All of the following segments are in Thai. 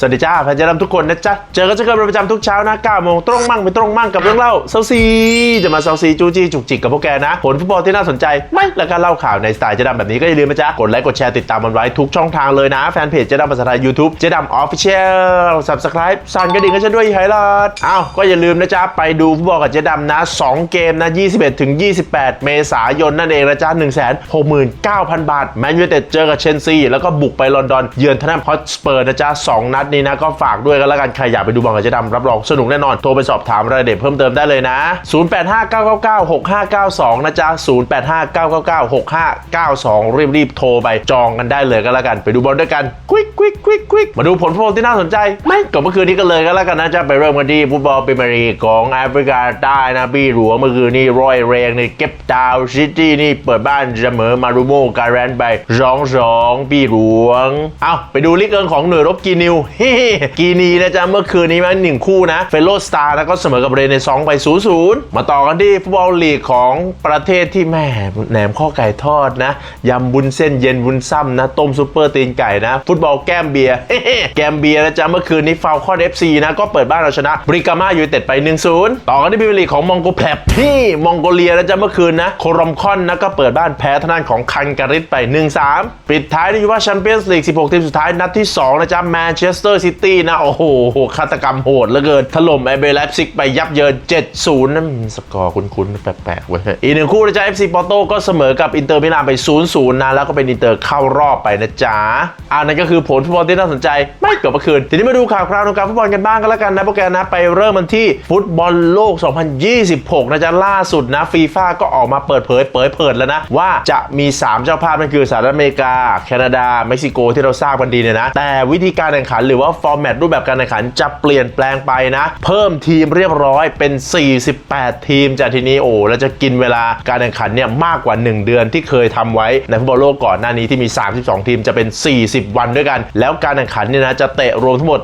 สวัสดีจ้าแฟนเจดำทุกคนนะจ๊ะ เจอกันเช่นเคยเป็นประจำทุกเช้านะ9โมงตรงมั่งไม่ตรงมั่งกับเรื่องเล่าเซาซี จะมาเซาซีจูจี้จุกจิกกับพวกแกนะ ผลฟุตบอลที่น่าสนใจไม่แล้วก็เล่าข่าวในสไตล์เจดำแบบนี้ก็อย่าลืมนะจ๊ะ กดไลค์กดแชร์ติดตามมันไว้ทุกช่องทางเลยนะ แฟนเพจเจดำภาษาไทย YouTube เจดำออฟฟิเชียล subscribe สั่นกระดิ่งให้ฉันด้วยไฮไลท์อ้าวก็อย่าลืมนะจ๊ะไปดูฟุตบอลกับเจดำนะสองเกมนะ21ถึง28 เมษายนนั่นเองนะจ๊ะ1 6 9 0 0 0 บาทแมนยูเต็ดเจอกับเชลซีแล้วก็บุกไปลอนดอนเยือนทนแนมฮอตสเปอร์นะจ๊ะสองนัดนี้นะก็ฝากด้วยกันแล้วกันใครอยากไปดูบอลกับเจ๊ดำรับรองสนุกแน่นอนโทรไปสอบถามรายละเอียดเพิ่มเติมได้เลยนะ 0859996592 นะจ๊ะ 0859996592 รีบๆโทรไปจองกันได้เลยก็แล้วกันไปดูบอลด้วยกันควิกควิกควิกควิกมาดูผลฟุตบอลที่น่าสนใจไม่ก็เมื่อคืนนี้กันเลยก็แล้วกันนะจ๊ะไปเริ่มกันที่ฟุตบอลพรีเมียร์ลีกของแอฟริกาใต้นะบี้หลวงเมื่อคืนนี้รอยเรงนี่เก็บดาวซิตี้นี่เปิดบ้านเสมอมารูโมการันไปร้องสองบี้หลวง เอาไปดูลิกเอิงของหน่วยรบกีนิวกีนีนะจ๊ะเมื่อคืนนี้มันหนึ่งคู่นะเฟโลสตาร์แล้วก็เสมอกับเรเนซองไป0ูนย์มาต่อกันที่ฟุตบอลลีกของประเทศที่แม่แหนมข้อไก่ทอดนะยำบุญเส้นเย็นบุญซ้ำนะ ต้มซุปเปอร์ตีนไก่นะ ฟุตบอลแก้มเบียร์แก้มเบียร์นะจ๊ะเมื่อคืนนี้ฟาวคอนเอฟซีนะก็เปิดบ้านเราชนะบริกามายูไนเต็ดไป 1-0 ต่อกันที่พรีเมียร์ลีกของมองโกแพลบที่มองโกเลียนะจ๊ะเมื่อคืนนะโครอมคอนนะก็เปิดบ้านแพ้ทางด้านของคันการิสไป 1-3 ปิดท้ายในยูว่าแชมเปี้ยนส์ลีก16 ทีมสุดท้ายนัดที่2นะจ๊ะแมนเชสเตอร์ซิตี้นะ โอ้โหฆาตกรรมโหดเหลือเกิน ถล่มไอเบลไลฟ์ซิกไปยับเยิน 7-0นั่นสกอร์คุ้นๆ แปลกๆเว้ยอีกหนึ่งคู่นะจ๊ะ FC ปอร์โตก็เสมอกับอินเตอร์มิลานไป 0-0 นะ แล้วก็เป็นอินเตอร์เข้ารอบไปนะจ๊ะอ่านั่นก็คือผลฟุตบอลที่น่าสนใจไม่เกิดเมื่อคืน ทีนี้มาดูข่าวคราวของการฟุตบอลกันบ้างกันแล้วกันนะพวกแกนะไปเริ่มมันที่ฟุตบอลโลก 2026 นะจ๊ะล่าสุดนะฟีฟ่าก็ออกมาเปิดเผยเผยเปิดแล้วนะว่าจะมี 3 เจ้าภาพนั่นคือสหรัฐอเมริกา แคนาดา เม็กซิโกที่เราทราบกันดีเนี่ยนะแต่วิธีการแข่งขันหรือว่าฟอร์แมตรูปแบบการแข่งขันจะเปลี่ยนแปลงไปนะ เพิ่มทีมเรียบร้อยเป็น 48 ทีมจากทีนี้โอ้แล้วจะกินเวลาการแข่งขันเนี่ยมากกว่า 1 เดือนที่เคยทำไว้ในฟุตบอลโลกก่อนหน้านี้ที่มี 32 ทีมจะเป็น 40 วันด้วยกัน แล้วการแข่งขันเนี่ยนะจะเตะรวมทั้งหมด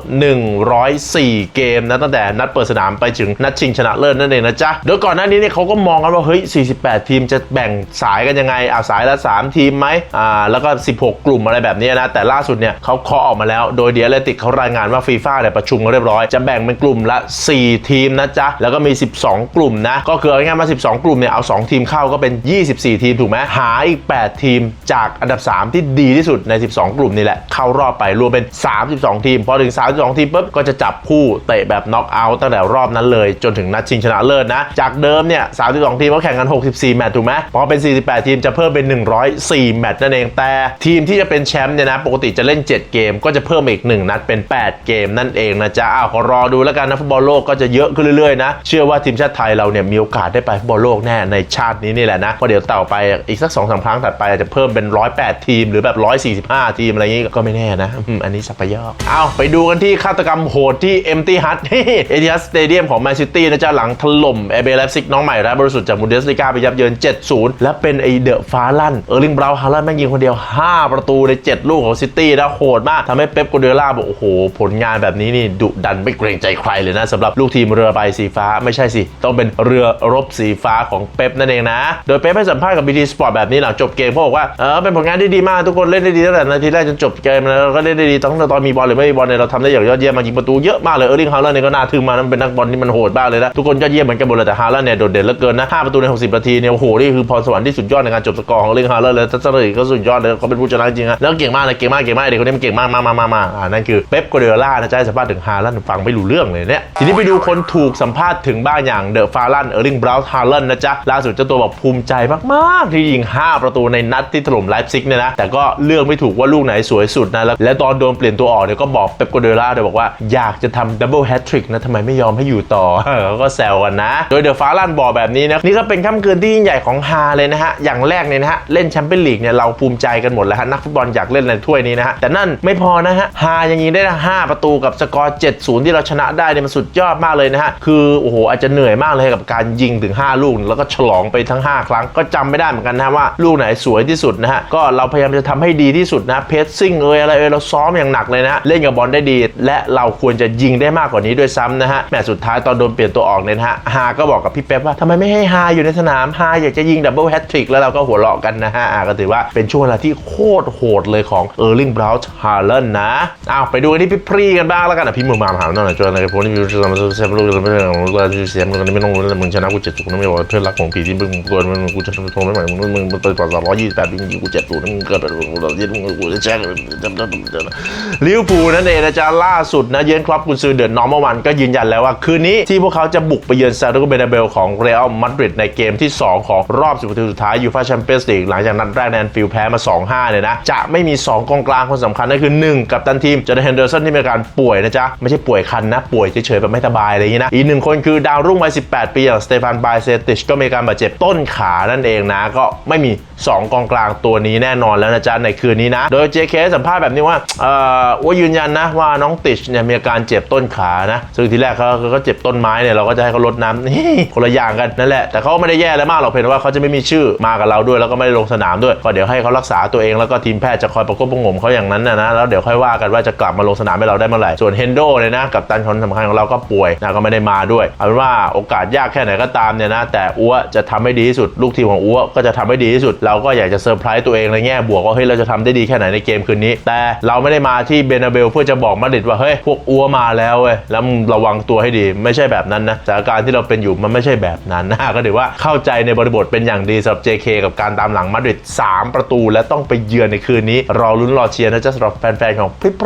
104 เกมนะตั้งแต่นัดเปิดสนามไปถึงนัดชิงชนะเลิศนั่นเองนะจ๊ะโดยก่อนหน้านี้เนี่ยเขาก็มองกันว่าเฮ้ย 48 ทีมจะแบ่งสายกันยังไงอาสายละ 3 ทีมไหมอ่าแล้วก็ 16 กลุ่มอะไรแบบนี้นะแต่ล่าสุดเนี่ยเขาเคาะออกมาแล้วโดยเดียเลติกเขารายงานว่าฟีฟ่าเนี่ยประชุมกันเรียบร้อย จะแบ่งเป็นกลุ่มละ 4 ทีมนะจ๊ะ แล้วก็มี 12 กลุ่มนะ ก็คือเอาง่ายๆมา12 กลุ่มเนี่ย เอา 2 ทีมเข้าก็เป็น 24 ทีมถูกไหมหาอีก 8 ทีมจากอันดับ 3 ที่ดีที่สุดใน 12 กลุ่มนี่แหละ เข้ารอบไปรวมเป็น 32 ทีม พอถึง 32 ทีมปุ๊บก็จะจับคู่เตะแบบน็อกเอาท์ตั้งแต่รอบนั้นเลย จนถึงนัดชิงชนะเลิศนะ จากเดิมเนี่ย 32 ทีมเขาแข่งกัน 64 แมตช์ถูกไหมพอเป็น 48 ทีมจะเพิ่มเป็น 104 แมตช์นั่นเองแต่ทีมที่จะเป็นแชมป์เนี่ยนะปกติจะเล่น 7 เกมก็จะเพิ่มอีก 1 นัดเป็น8 เกมนั่นเองนะจ๊ะอ้าวขอรอดูแล้วกันนะฟุตบอลโลกก็จะเยอะขึ้นเรื่อยๆนะเชื่อว่าทีมชาติไทยเราเนี่ยมีโอกาสได้ไปฟุตบอลโลกแน่ในชาตินี้นี่แหละนะเพราะเดี๋ยวต่อไปอีกสัก2อสครั้งถัดไปอาจจะเพิ่มเป็น 108 ทีมหรือแบบ 145 ทีมอะไรอย่างงี้ก็ไม่แน่นะอันนี้สัปยอกเอาไปดูกันที่ฆาตกรรมโหดที่เอ็มตี้ฮัทเอทีฮัสสเตเดียมของแมนซิตี้นะจ๊ะหลังถล่มเอเบเลฟซิกน้องใหม่และบริสุทธิ์จากบุนเดสลีกาไปยับเยิน 7-0 และเป็นไอเดอะฟาลันเออร์ลิงบราวน์ฮาลันแม่งยิงคนเดียว 5 ประตูใน 7 ลูกของซิตี้นะโหดมากทำให้เป๊ปกัวเดล่าบอกโอ้โหผลงานแบบนี้นี่ดุดันไม่เกรงใจใครเลยนะสำหรับลูกทีมเรือใบสีฟ้าไม่ใช่สิ ต้องเป็นเรือรบสีฟ้าของเป๊ปนั่นเองนะ โดยเป๊ปให้สัมภาษณ์กับบีทีสปอร์ตแบบนี้หลังจบเกมเขาบอกว่าเออเป็นผลงานที่ดีมากทุกคนเล่นได้ดีตั้งแต่นาทีแรกจนจบเกมแล้วก็เล่นได้ดีตั้งแต่ตอนมีบอลหรือไม่มีบอลเนี่ยเราทำได้อย่างยอดเยี่ยมมายิงประตูเยอะมากเลยเออร์ลิงฮาร์ลันเนี่ยก็น่าทึ่งมากนะมันเป็นนักบอลที่มันโหดมากเลยนะทุกคนยอดเยี่ยมเหมือนกันหมดเลยแต่ฮาร์ลันเนี่ยโดดเด่นเหลือเกินนะห้าประตูใน 60 นาทีเนี่ยโอ้โหนี่คือพรสวรรค์ที่สุดยอดในการจบสกอร์ของเออร์ลิงฮาร์ลันเลยทัศนคติก็สุดยอดเลยเขาเป็นผู้ชนะจริงๆนะแล้วเก่งมากเลยเก่งมากเก่งมากเด็กคนนี้มันเก่งมากมามามามาอ่านั่นคือเป๊ปกัวเดล่านะจ๊ะให้สัมภาษณ์ถึงฮาลันฟังไม่รู้เรื่องเลยเนี่ย ทีนี้ไปดูคนถูกสัมภาษณ์ถึงบ้างอย่างเดอะฟาลันเออร์ลิงบราวน์ฮาลันนะจ๊ะ ล่าสุดเจ้าตัวบอกภูมิใจมาก ๆ ที่ยิง 5 ประตูในนัดที่ถล่มไลฟ์ซิกเนี่ยนะ แต่ก็เลือกไม่ถูกว่าลูกไหนสวยสุดนะแล้วและตอนโดนเปลี่ยนตัวออกเนี่ยก็บอกเป๊ปกัวเดล่าเลยบอกว่าอยากจะทำดับเบิลแฮตทริกนะทำไมไม่ยอมให้อยู่ต่อเขาก็แซวกันนะ โดยเดอะฟาลันบอกแบบนี้นะนี่ก็เป็นค่ำคืนที่ยิ่งใหญ่ของฮาเลยนะฮะอย่างแรกเนี่ยนะฮะเล่นแชมเปี้ยนลีกเนี่ยเราภูมิใจกันหมดแล้วฮะนักฟุตบอลอยากเล่นในถ้วยนี้นะฮะแต่นั่นไม่พอนะฮะฮายังยิงได้ 5 ประตูกับสกอร์ 7-0 ที่เราชนะได้เนี่ยมันสุดยอดมากเลยนะฮะ คือ โอ้โห อาจจะเหนื่อยมากเลยกับการยิงถึง 5 ลูก แล้วก็ฉลองไปทั้ง 5 ครั้ง ก็จำไม่ได้เหมือนกันนะว่าลูกไหนสวยที่สุดนะฮะ ก็เราพยายามจะทำให้ดีที่สุดนะเพสซิ่งเอยอะไรเอยเราซ้อมอย่างหนักเลยนะเล่นกับบอลได้ดี และเราควรจะยิงได้มากกว่านี้ด้วยซ้ำนะฮะแมตช์สุดท้ายตอนโดนเปลี่ยนตัวออกเนี่ยนะฮะฮาก็บอกกับพี่เป๊ปว่าทำไมไม่ให้ฮาอยู่ในสนามฮาอยากจะยิงดับเบิลแฮตทริกแล้วเราก็หัวเราะกันนะฮะก็ถือว่าเป็นช่วงเวลาที่โคตรโหดเลยของเออร์ลิงบราวน์ฮาเลนนะอ้าวไปดูกันที่พี่พรีกันบ้างแล้วกันอะพี่มือมาถามหน่อยจนอะไรพวกนี้มีจะทำเซฟลูกไม่ใช่ของเราเสียมันไม่ต้องรู้แล้วมึงชนะกูเจ็ดศูนย์ไม่บอกเพื่อนรักของผีที่มึงกวนมึงกูจะโทรไม่ไหวมึงมึงมึงต่อสามร้อยยี่สิบแปดมึงยิงกูเจ็ดศูนย์มึงเกิดอะไรกูเรายึดมึงกูจะแจ้งลิเวอร์พูลนั่นเองนะจ๊ะล่าสุดนะเยือนครอปกุนซือเดือดน้อร์มวันก็ยืนยันแล้วว่าคืนนี้ที่พวกเขาจะบุกไปเยือนซาโดโกเบนาเบลของเรอัลมาดริดในเกมที่ 2 ของรอบ10ทีมสุดท้ายยูฟ่าแชมเปี้ยนส์ลีกหลังจากนัดแรกแนนฟิลแพ้มา 2-5เนี่ยนะจะไม่มี 2 กองกลางคนสำคัญนั่นคือ 1 กับตันทีมจอร์แดนเฮนเดอร์สันที่มีอาการป่วยนะจ๊ะ ไม่ใช่ป่วยคันนะ ป่วยเฉยๆแบบไม่สบายอะไรอย่างนี้นะ อีกหนึ่งคนคือดาวรุ่งวัย 18 ปีอย่างสเตฟานบายเซติชก็มีการบาดเจ็บต้นขานั่นเองนะ ก็ไม่มี 2 กองกลางตัวนี้แน่นอนแล้วนะจ๊ะ ในคืนนี้นะ โดย JK สัมภาษณ์แบบนี้ว่าเอ่อว่ายืนยันนะว่าน้องติชเนี่ยมีอาการเจ็บต้นขานะ ซึ่งทีแรกเขาเขาก็เจ็บต้นไม้เนี่ยเราก็จะให้เขาลดน้ำนี่คนละอย่างกันนั่นแหละ แต่เขาไม่ได้แย่อะไรมากหรอกเพียงแต่ว่าเขาจะไม่มีชื่อมากับเราด้วยแล้วก็ไม่ได้ลงสนามด้วยก็เดี๋ยวให้เขารักษาตัวเองแล้วก็ทีมแพทย์จะคอยประกบประงมเขาอย่างนั้นนะนะแล้วเดี๋ยวค่อยว่ากันว่าจะกลับมาลงสนามให้เราได้เมื่อไหร่ ส่วนเฮนโดเนี่ยนะกับตันคนสำคัญของเราก็ป่วยนะก็ไม่ได้มาด้วยเอาเป็นว่าโอกาสยากแค่ไหนก็ตามเนี่ยนะแต่อัวจะทำให้ดีที่สุด ลูกทีมของอัวก็จะทำให้ดีที่สุด เราก็อยากจะเซอร์ไพรส์ตัวเองในแง่บวกว่าเฮ้ยเราจะทำได้ดีแค่ไหนในเกมคืนนี้ แต่เราไม่ได้มาที่เบนาเบลเพื่อจะบอกมาดริดว่าเฮ้ยพวกอัวมาแล้วเว้ยแล้วมึงระวังตัวให้ดีไม่ใช่แบบนั้นนะสถานการณ์ที่เราเป็นอยู่มันไม่ใช่แบบนั้นนะก็ถือว่าเข้าใจในบริบทเป็นอย่างดีสำหรับ JK กับการตามหลังมาดริด3 ประตู และต้องไปเยือนในคืนนี้รอลุ้นรอเชียร์นะจ๊ะสำหรับแฟนๆของพี่ป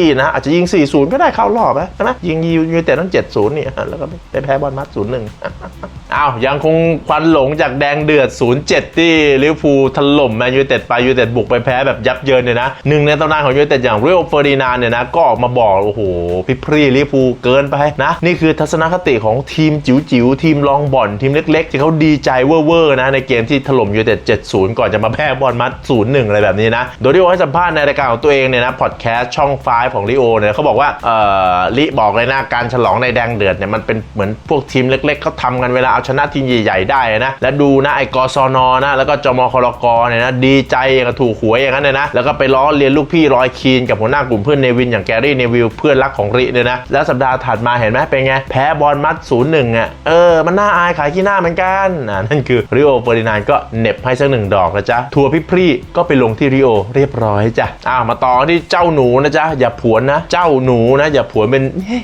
รีนะอาจจะยิง 4-0 ก็ได้เข้ารอบนะใช่ไหมยิงยูยูแต่ต้อง7-0นี่แล้วก็ไปแพ้บอลมัด0-1อ้าวยังคงควันหลงจากแดงเดือด 0-7 ที่ลิเวอร์พูลถล่มแมนยูเต็ดไปยูเต็ดบุกไปแพ้แบบยับเยินเนี่ยนะหนึ่งในตำนานของยูเต็ดอย่างเรียลเฟอร์ดินานเนี่ยนะก็ออกมาบอกโอ้โหพี่พรีลิเวอร์พูลเกินไปนะนี่คือทัศนคติของทีมจิ๋วๆทีมรองบอนทีมเล็กๆ ที่เขาดีใจเว่อร์ๆนะในเกมที่ถล่มยูเต็ด7-0 ก่อนจะมาแพ้บอลมัด0-1อะไรแบบนี้นะโดยที่โอให้สัมภาษณ์ในรายการของตัวเองเนี่ยนะพอดแคสต์ช่อง5ของลิโอเนี่ยเขาบอกว่าเออลิบอกเลยนะการฉลองในแดงเดือดเนี่ยมันเป็นเหมือนพวกทีมเล็กๆเขาทำกันเวลาเอาชนะทีมใหญ่ๆได้นะและดูนะไอ้กศนนะแล้วก็จมคลกเนี่ยนะดีใจอย่างกับถูกหวยอย่างนั้นเลยนะแล้วก็ไปล้อเลียนลูกพี่รอยคีนกับหัวหน้ากลุ่มเพื่อนเนวินอย่างแกรี่เนวิลเพื่อนรักของริเนี่ยนะแล้วสัปดาห์ถัดมาเห็นไหมเป็นไงแพ้บอลมัด0-1อะเออมันน่าอายขายขี้หน้าเหมือนกันอ่านั่นคือริโอเฟอร์ดินานก็เน็บให้สักหนึ่งดอกนะจ๊ะทัวร์พี่พรีก็ไปลงที่ริโอเรียบร้อยจ้ะอ้าวมาต่อที่เจ้าหนูนะจ๊ะอย่าผวนนะ เจ้าหนูนะ อย่าผวนเป็นเฮ้ย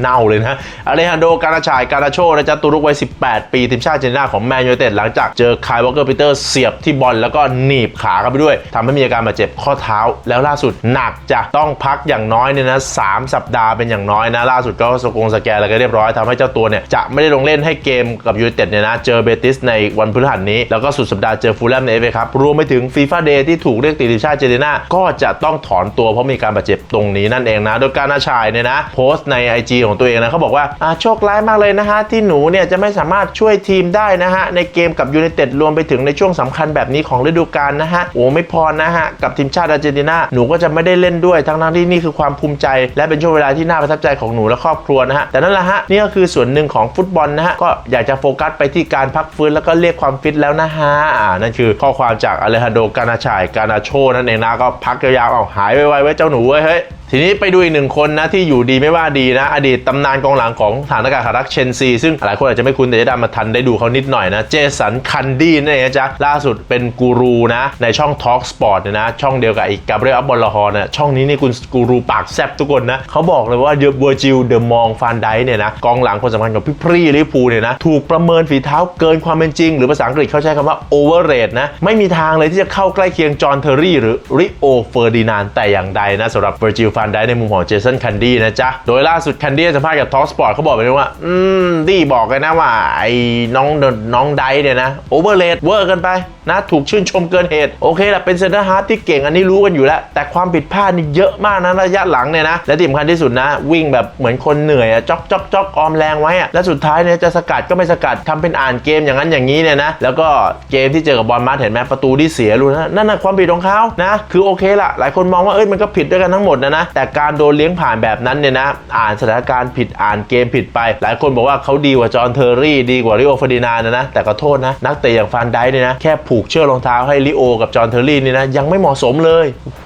เน่าเลยนะอเลฮันโดการาชายการาโชนะจ๊ะตัวลูกวัย 18 ปี ทีมชาติเจนตินาของแมนยูเต็ดหลังจากเจอคายวอลเกอร์ปีเตอร์เสียบที่บอลแล้วก็หนีบขาเข้าไปด้วยทำให้มีอาการบาดเจ็บข้อเท้า แล้วล่าสุดหนักจะต้องพักอย่างน้อยเนี่ยนะสามสัปดาห์เป็นอย่างน้อยนะล่าสุดก็สกงสแกนอะไรก็เรียบร้อยทำให้เจ้าตัวเนี่ยจะไม่ได้ลงเล่นให้เกมกับยูเต็ดเนี่ยนะเจอเบติสในวันพฤหัสนี้ แล้วก็สุดสัปดาห์เจอฟูลแลมในเอฟเอครับรวมไปถึงฟีฟ่าเดย์ที่ถูกเรียกติดทีมชาติอาร์เนนาก็จะต้องถอนตัวเพราะมีการบาดเจ็บตรงนี้นั่นเองนะ โดยการนาชายเนี่ยนะ โพสต์ใน IG ของตัวเองนะเขาบอกว่าโชคร้ายมากเลยนะฮะ ที่หนูเนี่ยจะไม่สามารถช่วยทีมได้นะฮะ ในเกมกับยูไนเต็ดรวมไปถึงในช่วงสำคัญแบบนี้ของฤดูกาลนะฮะ โอ้ไม่พอนะฮะ กับทีมชาติอาร์เจนตินาหนูก็จะไม่ได้เล่นด้วยทั้งทั้งที่นี่คือความภูมิใจ และเป็นช่วงเวลาที่น่าประทับใจของหนูและครอบครัวนะฮะแต่นั่นแหละฮะนี่ก็คือส่วนหนึ่งของฟุตบอลนะฮะก็อยากจะโฟกัสไปที่การพักฟื้นแล้วก็เรียกความฟิตแล้วนะฮะอ่านั่นคือข้อความจากอเลฮันโดกานาชายกานาโชนั่นเองนะก็พักยาวๆเอาหายไวๆไว้เจ้าหนูเว้ยเฮ้ย ทีนี้ไปดูอีกหนึ่งคนนะที่อยู่ดีไม่ว่าดีนะ อดีตตำนานกองหลังของฐานอากาศรักเชนซีซึ่งหลายคนอาจจะไม่คุ้นแต่จะได้มาทันได้ดูเขานิดหน่อยนะเจสันคันดี้นั่นเองนะจ๊ะล่าสุดเป็นกูรูนะในช่อง Talk Sport เนี่ยนะ ช่องเดียวกับอีกกาเบรียลอับบอลลาฮอนะช่องนี้นี่คุณกูรูปากแซบทุกคนนะเขาบอกเลยว่าเวอร์จิลเดอะมองฟานไดเนี่ยนะกองหลังคนสำคัญของพี่พรีลิเวอร์พูเนี่ยนะถูกประเมินฝีเท้าเกินความเป็นจริง หรือภาษาอังกฤษเขาใช้คำว่า overrate นะไม่มีทางเลยที่จะเข้าใกล้เคียงจอห์นเทอร์รี่หรือริโอเฟอร์ดินานแต่อย่างใดนะสำหรับเวอร์จิลฟานไดในมุมของเจสันคันดี้นะจ๊ะ โดยล่าสุดคันดี้สัมภาษณ์กับท็อสปอร์ตเขาบอกไปเลยว่า อืมดีบอกเลยนะว่าไอ้น้องน้องไดเนี่ยนะโอเวอร์เลดเวอร์กินไปนะถูกชื่นชมเกินเหตุ โอเคแหละเป็นเซนเตอร์ฮาร์ดที่เก่งอันนี้รู้กันอยู่แล้ว แต่ความผิดพลาดนี่เยอะมากนะระยะหลังเนี่ยนะ และที่สำคัญที่สุดนะ วิ่งแบบเหมือนคนเหนื่อยอะจ๊อกจ๊อกจ๊อกออมแรงไว้อะและสุดท้ายเนี่ยจะสกัดก็ไม่สกัดทำเป็นอ่านเกมอย่างนั้นอย่างนี้เนี่ยนะ แล้วก็เกมที่เจอกับบอลมาร์เห็นไหมประตูที่เสียรู้นะนั่นน่ะความผิดของเขานะคือโอเคละหลายคนมองว่าเอ้ยมันก็ผิดด้วยกันทั้งหมดนะนะแต่การโดนเลี้ยงผ่านแบบนั้นเนี่ยนะ อ่านสถานการณ์ผิดอ่านเกมผิดไป หลายคนบอกว่าเขาดีกว่าจอห์นเทอร์รี่ดีกว่าริโอฟดินานนะนะแต่ก็โทษนะ นักเตะอย่างฟานไดเนี่ยนะแค่ผูกเชือกรองเท้าให้ลิโอกับจอห์นเทอร์รี่นี่นะยังไม่เหมาะสมเลยโอ้โห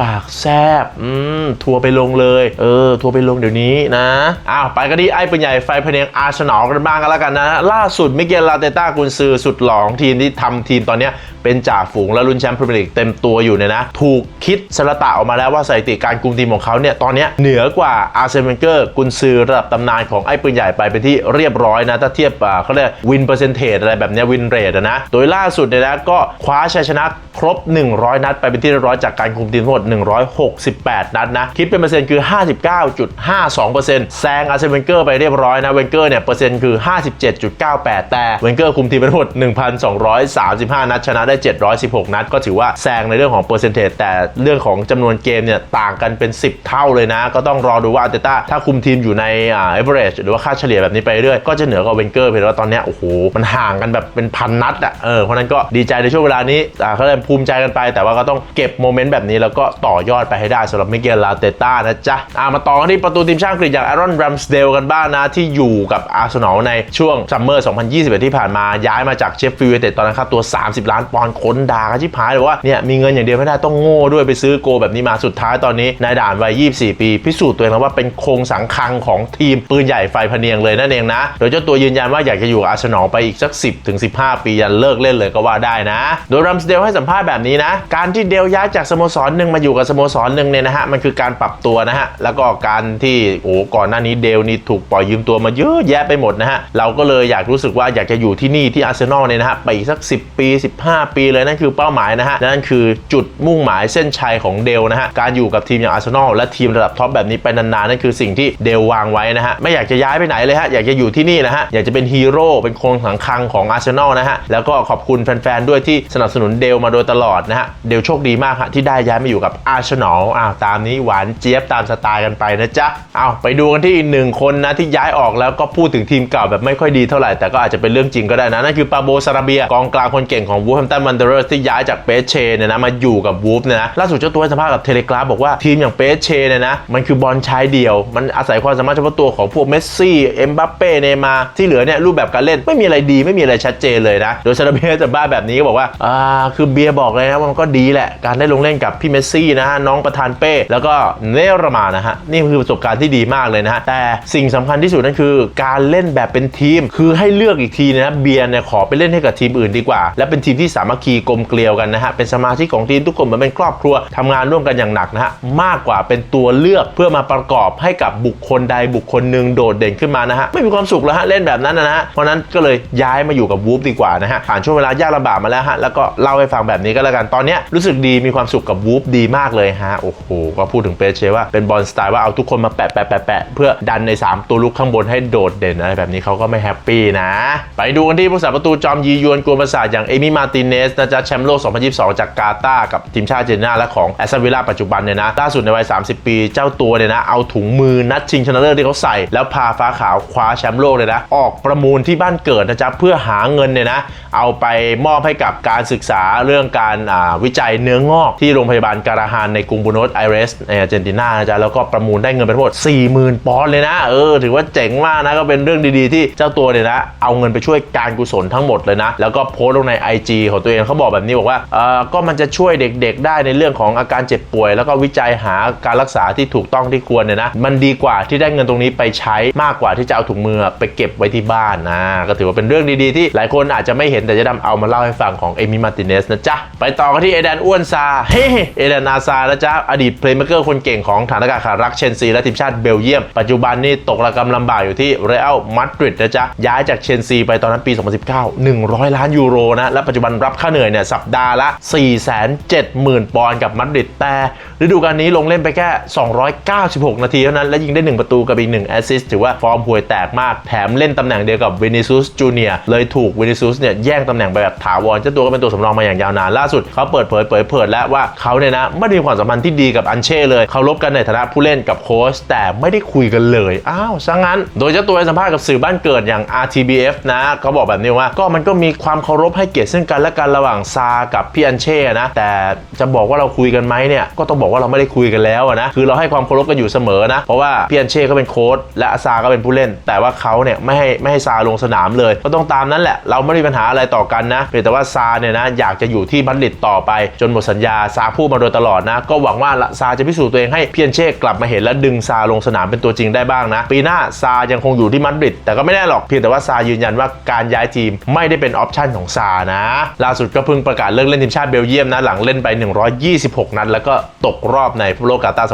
ปากแซบอืมทัวร์ไปลงเลย เออ ทัวร์ไปลงเดี๋ยวนี้นะอ้าวไปกันที่ไอ้ปืนใหญ่ไฟพะเนียงอาร์เซนอลกันบ้างกันแล้วกันนะ ล่าสุดมิเกลลาเตต้ากุนซือสุดหล่อของทีมที่ทำทีมตอนเนี้ยเป็นจ่าฝูงและลุ้นแชมป์พรีเมียร์ลีกเต็มตัวอยู่เนี่ยนะ ถูกคิดสรตะออกมาแล้วว่าสถิติการกคุมทีมของเขาเนี่ยตอนนี้เหนือกว่าอาร์เซนเวนเกอร์กุนซือระดับตำนานของไอ้ปืนใหญ่ไปเป็นที่เรียบร้อยนะ ถ้าเทียบอ่าเขาเรียกวินเปอร์เซนเทจอะไรแบบนี้วินเรทนะ โดยล่าสุดเนี่ยนะก็คว้าชัยชนะครบ 100 นัด ไปเป็นที่เรียบร้อยจากการคุมทีมทั้งหมด 168 นัดนะ คิดเป็นเปอร์เซ็นต์คือ 59.52%แซงอาร์เซนเวนเกอร์ไปเรียบร้อยนะเวนเกอร์เนี่ยเปอร์เซ็นต์คือ 57.98 แต่เวนเกอร์คุมทีมไปทั้งหมด 1,235 นัดชนะได้ 716 นัด ก็ถือว่าแซงในเรื่องของเปอร์เซนเทจแต่เรื่องของจำนวนเกมเนี่ยต่างกันเป็น 10 เท่าเลยนะ ก็ต้องรอดูว่าอาร์เตต้าถ้าคุมทีมอยู่ในอ่า average หรือว่าค่าเฉลี่ยแบบนี้ไปเรื่อยก็จะเหนือกว่าเวนเกอร์เพียงว่าตอนนี้โอ้โหมันห่างกันแบบเป็นพันนัดอะเออเพราะนั้นก็ดีใจในช่วงเวลานี้อ่าเขาเลยภูมิใจกันไป แต่ว่าก็ต้องเก็บโมเมนต์แบบนี้แล้วก็ต่อยอดไปให้ได้สำหรับมิเกลลาเตต้านะจ๊ะอ่ามาต่อกันที่ประตูทีมชาติอังกฤษอย่างอารอนแรมสเดลกันบ้างนะที่อยู่กับอาร์เซนอลในช่วงซัมเมอร์ 2021 ที่ผ่านมาย้ายมาจากเชฟฟิลด์ยูไนเต็ดตอนนั้นค่าตัว 30 ล้านปอนด์ค้นด่ากันชิบหายเลยว่าเนี่ยมีเงินอย่างเดียวไม่ได้ต้องโง่ด้วยไปซื้อโกแบบนี้มาสุดท้ายตอนนี้นายด่านวัย 24 ปี พิสูจน์ตัวเองแล้วว่าเป็นโครงสังคังของทีมปืนใหญ่ไฟพเนียงเลยนั่นเองนะ โดยเจ้าตัวยืนยันว่าอยากจะอยู่กับอาร์เซนอลไปอีกสัก 10ถึง15 ปียันเลิกเล่นเลยก็ว่าได้นะ โดยรัมสเดลให้สัมภาษณ์แบบนี้นะ การที่เดลย้ายจากสโมสรหนึ่งมาอยู่กับสโมสรหนึ่งเนี่ยนะฮะมันคือการปรับตัวนะฮะแล้วก็การที่โอ้ก่อนหน้านี้เดลนี่ถูกปล่อยยืมตัวมาเยอะแยะไปหมดนะฮะเราก็เลยอยากรู้สึกว่าอยากจะอยู่ที่นี่ที่อาร์เซนอลเนี่ยนะฮะไปอีกสัก 10 ปี 15 ปีเลยนั่นคือเป้าหมายนะฮะนั่นคือจุดมุ่งหมายเส้นชัยของเดลนะฮะการอยู่กับทีมอย่างอาร์เซนอลและทีมระดับท็อปแบบนี้ไปนานๆนั่นคือสิ่งที่เดลวางไว้นะฮะไม่อยากจะย้ายไปไหนเลยฮะอยากจะอยู่ที่นี่นะฮะอยากจะเป็นฮีโร่เป็นโครงสังคังของอาร์เซนอลนะฮะแล้วก็ขอบคุณแฟนๆด้วยที่สนับสนุนเดลมาโดยตลอดนะฮะเดลโชคดีมากฮะที่ได้ย้ายมาอยู่กับอาร์เซนอลอ้าวตามนี้หวานเจี๊ยบตามสไตล์กันไปนะจ๊ะเอาไปดูกันที่อีกหนึ่งคนนะที่ย้ายออกแล้วก็พูดถึงทีมเก่าแบบไม่ค่อยดีเท่าไหร่แต่ก็อาจจะเป็นเรื่องจริงก็ได้นะนั่นคือปาโบซาราเบียกองกลางคนเก่งของวูฟแฮมตันวันเดอร์สที่ย้ายจากเปเชเนี่ยนะมาอยู่กับวูฟเนี่ยนะล่าสุดเจ้าตัวให้สัมภาษณ์กับเทเลกราฟบอกว่าทีมอย่างเปเชเนี่ยนะ มันคือบอลชายเดี่ยว มันอาศัยความสามารถเฉพาะตัวของพวกเมสซี่เอ็มบัปเป้เนย์มาที่เหลือเนี่ยรูปแบบการเล่นไม่มีอะไรดีไม่มีอะไรชัดเจนเลยนะ โดยซาราเบียจะบ้าแบบนี้ก็บอกว่าอ่าคือเบียบอกเลยนะว่ามันก็ดีแหละ การได้ลงเล่นกับพี่เมสซี่นะฮะน้องประธานเป้ แล้วก็เนรมานะฮะนี่คือประสบการณ์ที่ดีมากเลยนะฮะแต่สิ่งสำคัญที่สุดนั่นคือ การเล่นแบบเป็นทีม คือให้เลือกอีกทีนะเบียเนี่ยขอไปเล่นให้กับทีมอื่นดีกว่า และเป็นทีมที่สามัคคีกลมเกลียวกันนะฮะเป็นสมาชิกของทีมทุกคนเหมือนเป็นครอบครัวทำงานร่วมกันอย่างหนักนะฮะมากกว่าเป็นตัวเลือกเพื่อมาประกอบให้กับบุคคลใดบุคคลหนึ่งโดดเด่นขึ้นมานะฮะไม่มีความสุขแล้วฮะเล่นแบบนั้นนะฮะเพราะนั้นก็เลยย้ายมาอยู่กับวูฟดีกว่านะฮะผ่านช่วงเวลายากลำบากมาแล้วฮะแล้วก็เล่าให้ฟังแบบนี้ก็แล้วกันตอนนี้รู้สึกดีมีความสุขกับวูฟดีมากเลยฮะโอ้โหก็พูดถึงเปเชว่าเป็นบอลสไตล์ว่าเอาทุกคนมาแปะแปะแปะแปะเพื่อดันใน 3 ตัวลุกข้างบนให้โดดเด่นอะไรแบบนี้เขาก็ไม่แฮปปี้นะ ไปดูกันที่ผู้สาประตูจอมยียวนกวนประสาทอย่างเอมี่มาติเนสนะจ๊ะแชมป์โลก 2022 จากกาตาร์กับทีมชาติเจนนาและของแอสตันวิลล่าปัจจุบันเนี่ยนะล่าสุดในวัย 30 ปี เจ้าตัวเนี่ยนะ เอาถุงมือนัดชิงชนะเลิศที่เขาใส่ แล้วพาฟ้าขาวคว้าแชมป์โลกเลยนะ ออกประมูลที่บ้านเกิดนะจ๊ะ เพื่อหาเงินเนี่ยนะ เอาไปมอบให้กับการศึกษาเรื่องการวิจัยเนื้องอกที่โรงพยาบาลการาฮานในกรุงบูโนสไอเรสในอาร์เจนตินานะจ๊ะ แล้วก็ประมูลได้เงินไปทั้งหมด 40,000 ปอนด์เลยนะ เออ ถือว่าเจ๋งมากนะ ก็เป็นเรื่องดีๆ ที่เจ้าตัวเนี่ยนะ เอาเงินไปช่วยการกุศลทั้งหมดเลยนะ แล้วก็โพสต์ลงใน IG ของตัวเองเขาบอกแบบนี้บอกว่า เออก็มันจะช่วยเด็กๆ ได้ในเรื่องของอาการเจ็บป่วย แล้วก็วิจัยหาการรักษาที่ถูกต้องที่ควรเนี่ยนะมันดีกว่าที่ได้เงินตรงนี้ไปใช้มากกว่าที่จะเอาถุงมือไปเก็บไว้ที่บ้านนะก็ถือว่าเป็นเรื่องดีๆที่หลายคนอาจจะไม่เห็นแต่จะดำเอามาเล่าให้ฟังของเอมิมาติเนสนะจ๊ะไปต่อกันที่เอแดนอ้วนซาเฮ้เอแดนอาซานะจ๊ะอดีตเพลย์เมคเกอร์คนเก่งของฐานอากาศขารักเชนซีและทีมชาติเบลเยียม ปัจจุบันนี่ตกระกำลำบากอยู่ที่เรอัลมาดริดนะจ๊ะย้ายจากเชนซีไปตอนนั้นปี 2019 100 ล้านยูโรนะและปัจจุบันรับค่าเหนื่อยเนี่ยสัปดาห์ละ 470,000 ปอนด์กับมาดริดแต่ฤดูกาลนี้ลงเล่นไปแค่ 296 นาทีเท่านั้น และยิงได้ 1 ประตูกับอีก 1 แอสซิสต์ถือว่าฟอร์มห่วยแตกมาก แถมเล่นตำแหน่งเดียวกับวินิซุสจูเนียเลยถูกวินิซุสเนี่ยแย่งตำแหน่งไปแบบถาวรเจ้าตัวก็เป็นตัวสำรองมาอย่างยาวนานล่าสุดเขาเปิดเผยเผยเผยแล้วว่าเขาเนี่ยนะไม่ได้มีความสัมพันธ์ที่ดีกับอันเช่เลยเขารบกันในฐานะผู้เล่นกับโค้ชแต่ไม่ได้คุยกันเลยอ้าวซะงั้น โดยเจ้าตัวให้สัมภาษณ์กับสื่อบ้านเกิดอย่าง RTBF นะเขาบอกแบบนี้ว่าก็มันก็มีความเคารพให้เกียรติซึ่งกันและกันระหว่างซากับพี่อันเช่นะแต่จะบอกว่าเราคุยกันไหมเนี่ยก็ต้องบอกว่าเราไม่ได้คุยกันแล้วอะนะคือเราให้ความเคารพกันอยู่เสมอนะเพราะว่าเพี่อันเช่ก็เป็นโค้ชและซาก็เป็นผู้เล่น แต่ว่าเขาเนี่ยไม่ให้ไม่ให้ซาลงสนามเลยก็ต้องตามนั้นแหละ เราไม่ได้มีปัญหาอะไรต่อกันนะเพียงแต่ว่าซาเนี่ยนะอยากจะอยู่ที่บัลลิตต่อไป จนหมดสัญญาซาพูดมาโดยตลอดนะ ก็หวังว่าซาจะพิสูจน์ตัวเองให้เพี่อันเช่กลับมาเห็นและดึงซาลงสนามเป็นตัวจริงได้บ้างนะ ปีหน้าซายังคงอยู่ที่มาดริดแต่ก็ไม่แน่หรอกเพียงแต่ว่าซายืนยันว่าการย้ายทีมไม่ได้เป็นออปชันของซานะล่าสุดก็เพิ่งประกาศเลิกเล่นทีมชาติเบลเยียมนะหลังเล่นไป 126 นัดแล้วก็ตกรอบในฟุตบอลโลกกาตาร์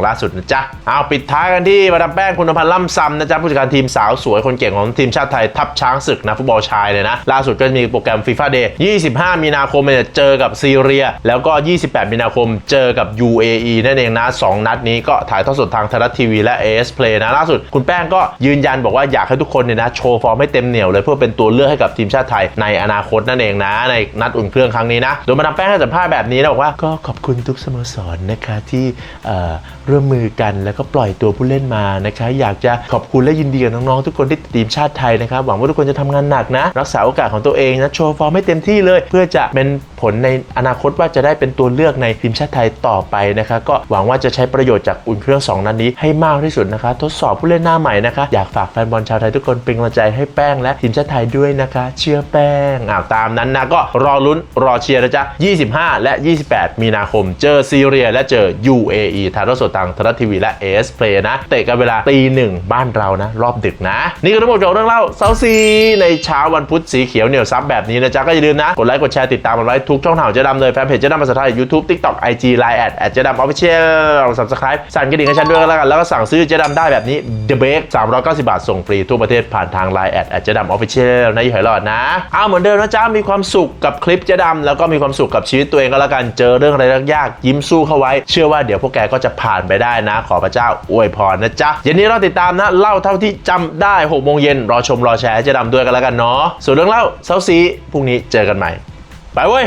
2022 ล่าสุดนะจ๊ะ เอาปิดท้ายกันที่มาดามแป้งคุณนภันธ์ล่ำซำนะจ๊ะ ผู้จัดการทีมสาวสวยคนเก่งของทีมชาติไทย ทัพช้างศึกนะฟุตบอลชายเลยนะ ล่าสุดก็มีโปรแกรมฟีฟ่าเดย์ 25 มีนาคมเนี่ยเจอกับซีเรีย แล้วก็ 28 มีนาคมเจอกับ UAE นั่นเองนะสองนัดนี้ก็ถ่ายทอดสดทางไทยรัฐทีวีและ AS Play นะล่าสุดคุณแป้งก็ยืนยันบอกว่าอยากให้ทุกคนเนี่ยนะโชว์ฟอร์มให้เต็มเหนียวเลยเพื่อเป็นตัวเลือกให้กับทีมชาติไทยในอนาคตนั่นเองนะในนัดอุ่นเครื่องครั้งนี้นะโดยมาดามแป้งให้สัมภาษณ์แบบนี้นะบอกว่าก็ขอบคุณทุกสโมสรนะคะที่เอ่อร่วมมือกันแล้วก็ปล่อยตัวผู้เล่นมานะคะอยากจะขอบคุณและยินดีกับน้องๆทุกคนที่ติดทีมชาติไทยนะครับหวังว่าทุกคนจะทำงานหนักนะ รักษาโอกาสของตัวเองนะโชว์ฟอร์มให้เต็มที่เลย เพื่อจะเป็นผลในอนาคตว่าจะได้เป็นตัวเลือกในทีมชาติไทยต่อไปนะคะก็หวังว่าจะใช้ประโยชน์จากอุ่นเครื่องสองนัดนี้ให้มากที่สุดนะคะ ทดสอบผู้เล่นหน้าใหม่นะคะ อยากฝากแฟนบอลชาวไทยทุกคนเป็นกำลังใจให้แป้งและทีมชาติไทยด้วยนะคะ เชื่อแป้งอ่าตามนั้นนะก็รอลุ้นรอเชียร์นะจ๊ะ25 และ 28 มีนาคม เจอซีเรียและเจอ UAE ถ่ายทอดสดทางไทยรัฐทีวีและ AS Play นะ เตะกันเวลาตีหนึ่งบ้านเรานะ รอบดึกนะ นี่ก็ทั้งหมดของเรื่องเล่าเซาซีในเช้าวันพุธสีเขียวเหนียวซับแบบนี้นะจ๊ะก็อย่าลืมนะ กดไลค์กดแชร์ติดตามมันไว้ทุกช่องทางเจ๊ดำเลยแฟนเพจเจ๊ดำภาษาไทย YouTube TikTok IG Line แอดแอดเจ๊ดำออฟฟิเชียล Subscribe สั่นกระดิ่งให้ฉันด้วยกันแล้วกันแล้วก็สั่งซื้อเจ๊ดำได้แบบนี้ The b a k 390 บาทส่งฟรีทั่วประเทศผ่านทาง Line แอดแอดเจ๊ดำออฟฟิเชียลนะอยี่ห้อหลอดนะเอาเหมือนเดิมนะจ๊ะมีความสุขกับคลิปเจ๊ดำแล้วก็มีความสุขกับชีวิตตัวเองก็แล้วกันเจอเรื่องอะไรยากๆยิ้มสู้เข้าไว้ เชื่อว่าเดี๋ยวพวกแกก็จะผ่านไปได้นะ ขอพระเจ้าอวยพรนะจ๊ะเย็นนี้เราติดตามนะเล่าเท่าที่จำได้6โมงเย็นรอชมรอแชร์จะดำด้วยกันแล้วกันเนาะส่วนเรื่องเล่าเซาซีพรุ่งนี้เจอกันใหม่ ไปเว้ย